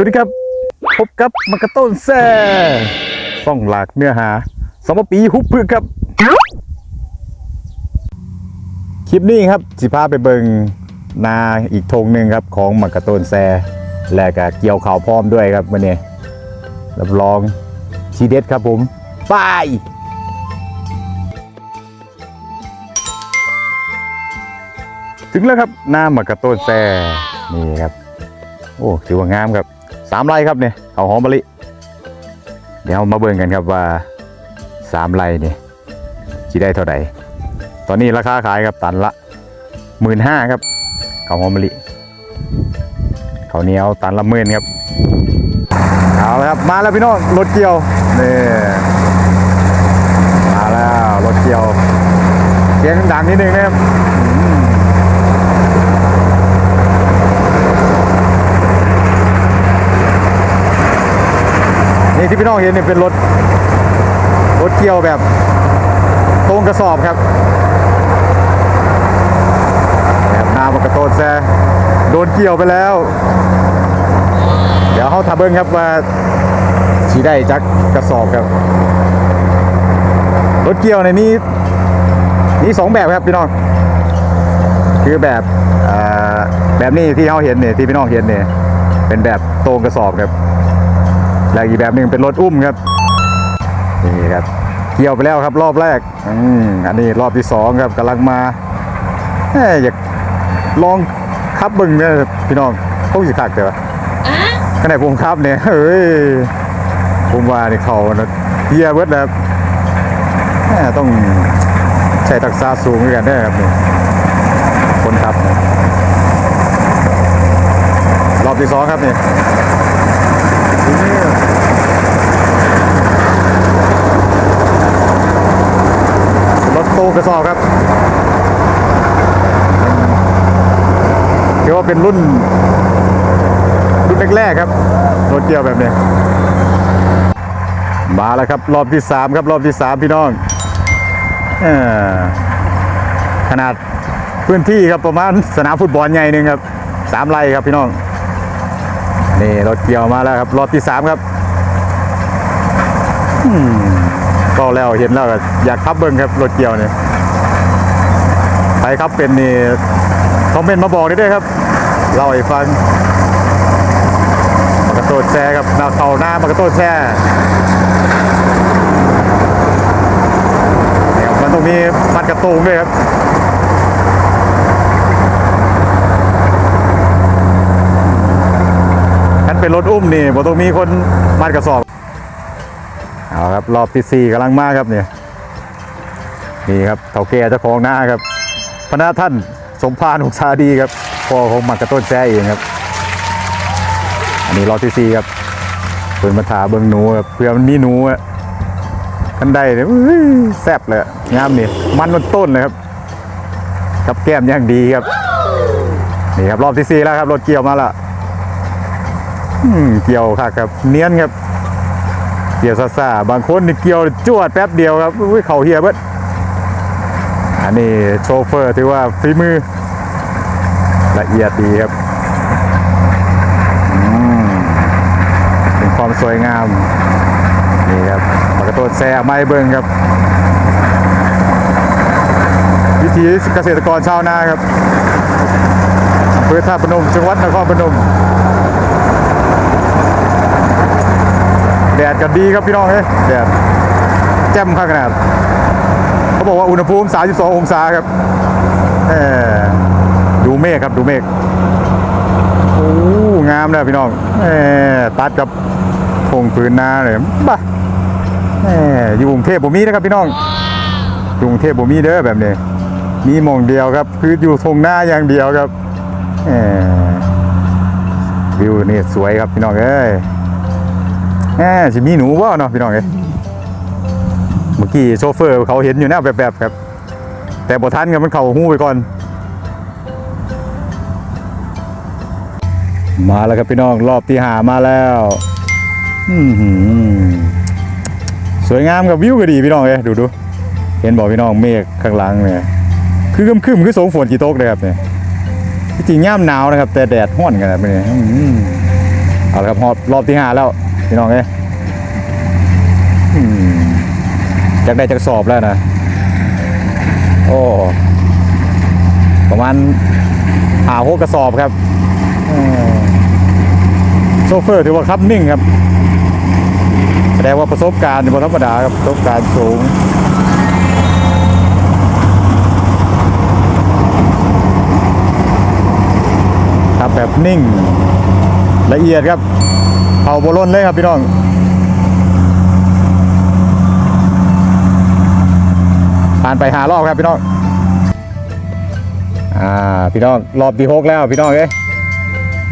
วัสดีครับ พบกับมักกะต้นแซ่ส่องหลากเนื้อหาสมปีฮุบพึกครับ คลิปนี้ครับสิพาไปเบิงนาอีกธงหนึ่งครับของมักกะต้นแซ่และก็เกี่ยวข่าวพร้อมด้วยครับวันนี้รับรองทีเด็ดครับผมไปถึงแล้วครับหน้ามักกะต้นแซ่นี่ครับ โอ้ถือว่างามครับ สามไร่ครับเนี่ยเขาหอมมะลิเดี๋ยวมาเบิ่งกันครับว่าสามไร่นี่จะได้เท่าไหร่ตอนนี้ราคาขายครับตันละหมื่นห้าครับเขาหอมมะลิเขาวเหนียวตันละหมื่นครับเอาละครับมาแล้วพี่น้องรถเกี่ยวนี่มาแล้วรถเกี่ยวเสียงดังนิดนึงนะครับ นี่ที่พี่น้องเห็นเนี่ยเป็นรถรถเกี่ยวแบบตรงกระสอบครับแบบน้ามันกระโตนแซโดนเกี่ยวไปแล้ว เดี๋ยวเขาทำเบิ้งครับว่าชีได้จักกระสอบครับ รถเกี่ยวในนี้มีสองแบบครับพี่น้อง คือแบบแบบนี้ที่เขาเห็นเนี่ยที่พี่น้องเห็นเนี่ยเป็นแบบตรงกระสอบครับ แล้วอีกแบบหนึ่งเป็นรถอุ้มครับนี่ครับเกี่ยวไปแล้วครับรอบแรกอืมอันนี้รอบที่สองครับกำลังมาเอ้ยอยากลองขับเบึงเนี่ยพี่น้องคงสิคักเดี๋ยวขณะผมขับเนี่ยเฮ้ยผมว่านี่เขานะเฮียเบิดแล้วแหม่ต้องใช้ทักษะสูงด้วยกันได้อครับนี่คนขับเนี่ยรอบที่สองครับนี่ รถตู้กระสอบครับถือว่าเป็นรุ่น รุ่นแรกๆครับ รถเกี่ยวแบบนี้ มาแล้วครับ รอบที่สามครับ รอบที่สามพี่น้องอขนาดพื้นที่ครับประมาณสนามฟุตบอลใหญ่หนึ่งครับสามไร่ครับพี่น้อง นี่รถเกี่ยวมาแล้วครับรอบที่สามครับก็แล้วเห็นแล้วก็อยากขับเบิ้งครับรถเกี่ยวเนี่ยใครขับเป็นนี่คอมเมนต์มาบอกได้ด้วยครับเล่าให้ฟังมากระโตดแซ่ครับหน้าเขาหน้ามากระโตดแซ่มันต้องมีมัดกระตูงด้วยครับถ้าเป็น รถอุ้มนี่บ่ต้องมีคนมัดกระสอบเอาครับรอบที่สี่กำลังมาครับเนี่ยนี่ครับเถ่าแก่เจ้าของหน้าครับพระท่านสมพานหกชาดีครับพ่อของมักกระต้นแซ่เองครับ อันนี้รอบที่สี่ครับเปิดมาถาเบิ้งหนูครับเพื่อมันมีหนูอะท่านใดเนี่ยแซ่บเลยงามนี่มันมันต้นเลยครับกับแก้มอย่างดีครับนี่ครับรอบที่สี่แล้วครับรถเกี่ยวมาและ เกี่ยวค่ะครับ เนียนครับ เกี่ยวซาซาบางคนนี่เกี่ยวจวดแป๊บเดียวครับอุ้ยเข่าเฮียเบิดอันนี้โชเฟอร์ถือว่าฝีมือ ละเอียดดีครับอืมเป็นความสวยงาม นี่ครับปากกระต้นแซ่ไม้เบิ้งครับ วิถีเกษตรกรชาวนาครับอำเภอท่าพนมจังหวัดนครพนม แดดก็ดีครับพี่น้องเอ้ยแดดแจ่มข้างขนาดเขาบอกว่าอุณหภูมิ 32 องศาครับเออดูเมฆครับดูเมฆโอ้งามเลยพี่น้องเอตัดกับพงพื้นนาเลยบ้าเออยู่กรุงเทพบ่มีนะครับพี่น้องกรุงเทพบ่มีเด้อแบบนี้มีมองเดียวครับ คืออยู่ทงหน้าอย่างเดียวครับเอวิวนี่สวยครับพี่น้องเอ้ย แหมสิมีหนูว่เนาะพี่น้องเอ้ยเมื่อกี้โชเฟอร์เขาเห็นอยู่แนวแบบๆครับ แต่บทันครับมันเข่าหูไปก่อน มาแล้วครับพี่น้องรอบที่หามาแล้วสวยงามกับวิวก็ดีพี่น้องเอ้ยดูดูเห็นบอกพี่น้องเมฆข้างหลังเนี่ยคือครึมคือสงฝนกี่ตกเลยครับเนี่ยจริงย่ามหนาวนะครับ แต่แดดห้อนกันนะเนี่ยเอาละครับรอบที่ห้าแล้ว พี่น้องเอ้ยจากได้จากสอบแล้วนะ โอ้ ประมาณหาหกกระสอบครับโซเฟอร์ถือว่าครับนิ่งครับแสดงว่าประสบการณ์บนธรรมดาครับประสบการณ์สูงครับแบบนิ่งละเอียดครับ เผาโบล้นเลยครับพี่น้องผ่านไปหารอบครับพี่น้อง อ่าพี่น้องรอบที่หกแล้วพี่น้องเอ้ย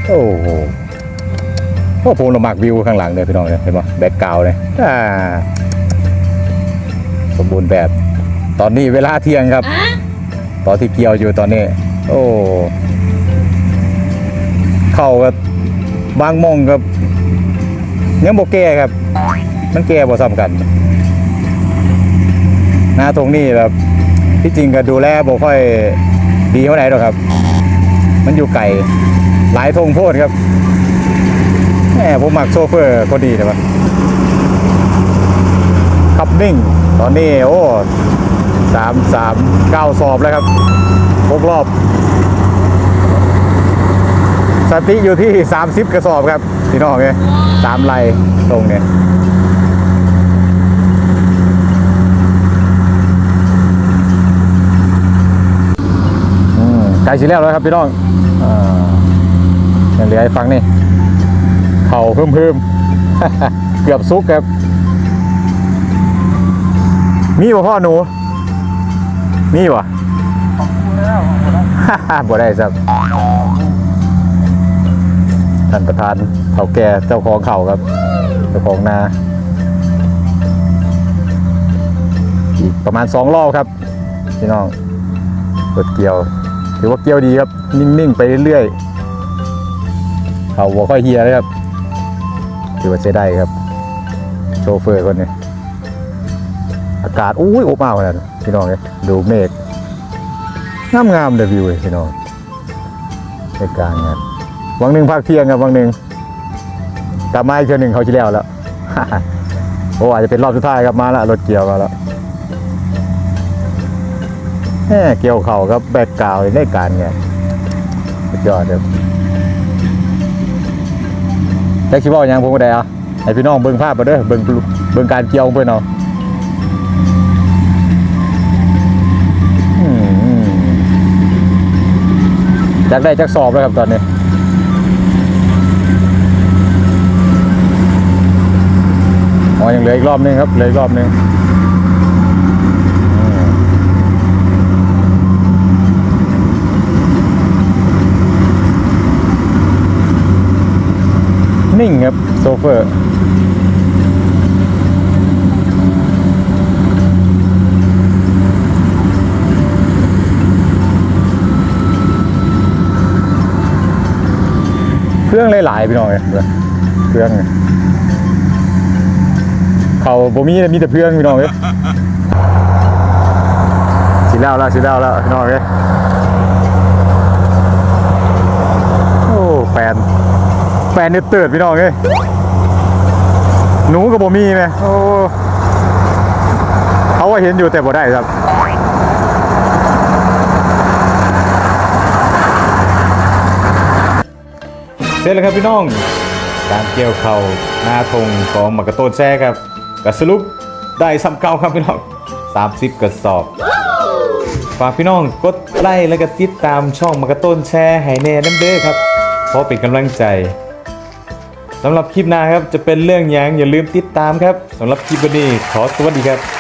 โอ้โหโอ้โหลมักวิวข้างหลังเลยพี่น้องเนี่ยเห็นปะแบ็กกราวเลยอ่าสมบูรณ์แบบ ตอนนี้เวลาเที่ยงครับ ตอนที่เกี่ยวอยู่ตอนนี้ โอ้ เข้ากับบางมองกับ ยังโบแก่ครับ มันแก่บ่ซ้ำกันหน้าตรงนี้แบบที่จริงก็ดูแลบ่ค่อยดีเท่าไหร่หรอกครับ มันอยู่ไก่หลายทงโพดครับแหมผมหมักโซเฟอร์ก็ดีนะวะขับนิ่ง ตอนนี้โอ้สามสามเก้าสอบแล้วครับหกรอบ สติอยู่ที่30กระสอบครับพี่น้องเนี่ย สามไลตรงเนี่ยอืมไกลสิแล้วแล้วครับพี่น้องอ่ายังเหลือให้ฟังนี่เข่าเพิ่มเพิ่มๆเกือบซุกครับ มีบ่พ่อหนู มีบ่บ่ได้ครับ ท่านประธานเฒ่าแก่เจ้าของเขาครับ เจ้าของนา อีกประมาณสองรอบครับพี่น้องรถเกี่ยว ถือว่าเกี่ยวดีครับ นิ่งๆไปเรื่อยๆเขาหัวค่อยเฮียเลยครับ ถือว่าใช้ได้ครับ โชเฟอร์คนนี้อากาศอุ้ยอบอ้าวขนาดพี่น้องเลยดูเมฆงามๆเลยวิวเลยพี่น้องในกลางงาน วังหนึ่งภาคเที่ยงครับวังหนึ่งกลับมาอีกเทื่อหนึ่งเขาจะแล้วแล้วโอ้อาจจะเป็นรอบสุดท้ายครับมาละรถเกี่ยวมาแล้วเกี่ยวเข่าครับแบกกาวด์ได้การไงสุดยอดครับแจ็คชิบอกยังผมก็ได้อะให้พี่น้องเบิ่งภาพมาเด้อเบิ่งเบิ่งการเกี่ยวเพื่อนเอาอืมจักได้จักสอบแล้วครับตอนนี้ อ๋อ ยังเหลืออีกรอบนึงครับเหลืออีกรอบนึงนิ่งครับโซเฟอร์เครื่องหลายๆพี่น้องเลยเครื่อง เขาบ่มีมีแต่เพื่อนพี่น้องเอ้ยสิแล้วแล้วสิแล้วแล้วพี่น้องเอ้ยโอ้แฟนแฟนนี่เติร์ดพี่น้องเอ้ยหนูกับบ่มีไหมโอ้เขาว่าเห็นอยู่แต่บ่ได้ครับเสร็จแล้วครับพี่น้อง การเกี่ยวเข่าหน้าธงของมักกะโต้นแช่ครับ กับสรุปได้ซ้ำเก่าครับพี่น้อง30 กระสอบ ฝากพี่น้องกดไลค์และก็ติดตามช่องมักกะโต้นแชร์ให้แน่น้ำเด้อครับเพราะเป็นกำลังใจสำหรับคลิปหน้าครับจะเป็นเรื่องหยังอย่าลืมติดตามครับสำหรับคลิปวันนี้ขอสวัสดีครับ